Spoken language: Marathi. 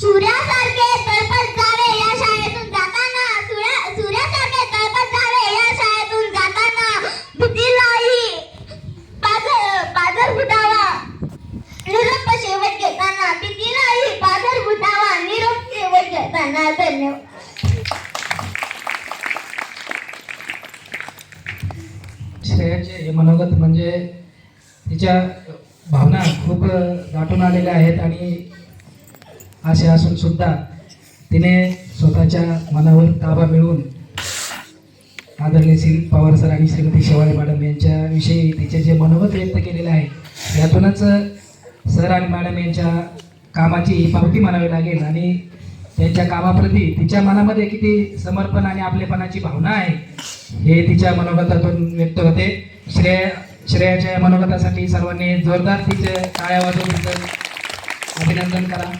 सूर्यासारखे तळपत जावे या शाळेतून जाताना. सूर्या सूर्यासारखे तळपत जावे या शाळेतून जाताना भीतीलाही पाझर पाझर फुटावा निरोप शेवट घेताना भीतीलाही पाझर फुटावा निरोप शेवट घेताना धन्यवाद. श्रेयाचे हे मनोगत म्हणजे तिच्या भावना खूप दाटून आलेल्या आहेत आणि असे असून सुद्धा तिने स्वतःच्या मनावर ताबा मिळवून आदरणीय श्री पवार सर आणि श्रीमती शेवाळे मॅडम यांच्याविषयी तिचे जे मनोगत व्यक्त केलेलं आहे यातूनच सर आणि मॅडम यांच्या कामाची ही पावती म्हणावी लागेल आणि त्यांच्या कामाप्रती तिच्या मनामध्ये किती समर्पण आणि आपलेपणाची भावना आहे हे तिच्या मनोगतातून व्यक्त होते. श्रेय श्रेयाच्या मनोगतासाठी सर्वांनी जोरदार तिचे टाळ्या वाजवून तिचं अभिनंदन करा.